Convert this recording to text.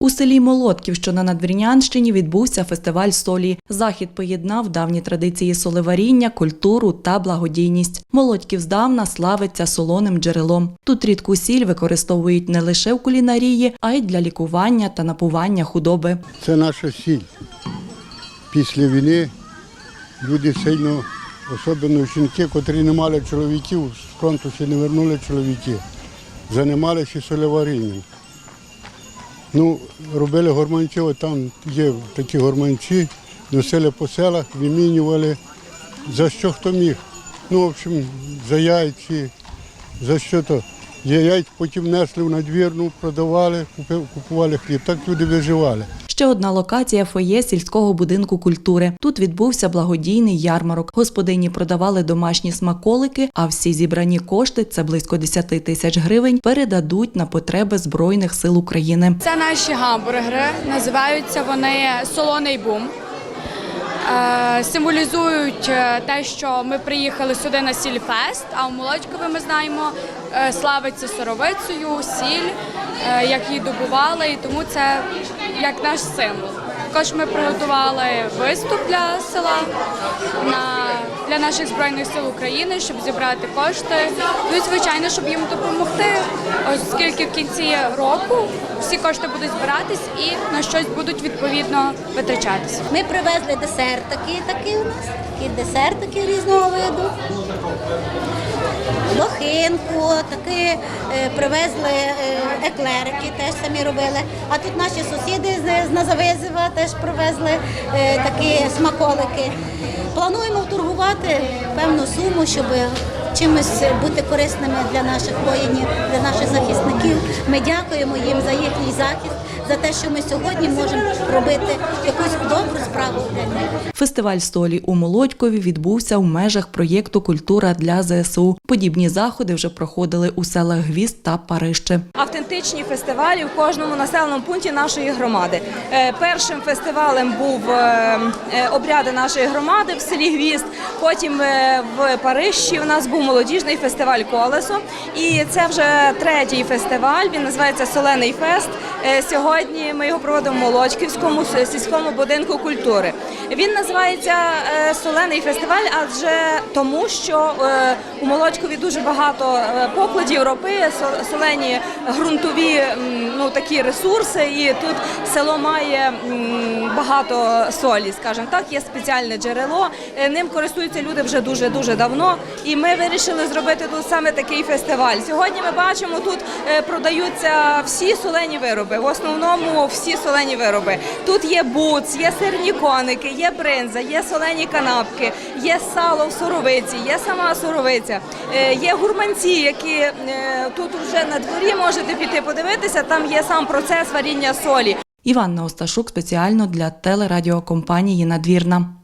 У селі Молотків, що на Надвірнянщині, відбувся фестиваль солі. Захід поєднав давні традиції солеваріння, культуру та благодійність. Молодьків здавна славиться солоним джерелом. Тут рідку сіль використовують не лише в кулінарії, а й для лікування та напування худоби. Це наша сіль. Після війни люди сильно, особливо жінки, котрі не мали чоловіків, з фронту ще не вернули чоловіки, займалися солеварінням. Ну, робили горманці, от там є такі горманці, носили по селах, вимінювали, за що хто міг. Ну, в общем, за яйці, за що то. Є яйця потім несли в надвірну, продавали, купували хліб. Так люди виживали. Ще одна локація фоє сільського будинку культури. Тут відбувся благодійний ярмарок. Господині продавали домашні смаколики, а всі зібрані кошти це близько 10 тисяч гривень. Передадуть на потреби збройних сил України. Це наші гамбургери. Називаються вони солоний бум. Е, Символізують е, те, що ми приїхали сюди на сільфест, а у Молодькові ми знаємо е, славиться соровицею, сіль, як її добували, і тому це як наш символ. Також ми приготували виступ для села на, для наших збройних сил України, щоб зібрати кошти. Ну і звичайно, щоб їм допомогти, оскільки в кінці року всі кошти будуть збиратись і на щось будуть відповідно витрачатися. Ми привезли десертики, такі у нас, такі десертики різного виду. Лохинку, такі е, привезли е, еклерики, теж самі робили. А тут наші сусіди з, з Назавизева теж привезли е, такі смаколики. Плануємо торгувати певну суму, щоб чимось бути корисними для наших воїнів, для наших захисників. Ми дякуємо їм за їхній захист, за те, що ми сьогодні можемо робити якусь добру справу для них. Фестиваль солі у Молодькові відбувся в межах проєкту Культура для ЗСУ. Подібні заходи вже проходили у селах Гвізд та Парище. автентичні фестивалі в кожному населеному пункті нашої громади. Е, Першим фестивалем був е, е, обряди нашої громади в селі Гвізд. Потім в Парижі у нас був молодіжний фестиваль Колесо. І це вже третій фестиваль. Він називається Солений фест. Е, Сьогодні ми його проводимо в Молочківському сільському будинку культури. Він називається е, Солений фестиваль, адже тому, що е, у Молочкові дуже багато покладів ропи, солені ґрунтові ну, такі ресурси, і тут село має багато солі, скажімо так, є спеціальне джерело. Ним користуються люди вже дуже дуже давно. І ми вирішили зробити тут саме такий фестиваль. Сьогодні ми бачимо, тут е, продаються всі солені вироби. В основному всі солені вироби. Тут є буц, є сирні коники, є бринза, є солені канапки, є сало в соровиці, є сама соровиця, е, є гурманці, які е, тут вже на дворі можете піти подивитися. Там є сам процес варіння солі. Іванна Осташук спеціально для телерадіокомпанії Надвірна.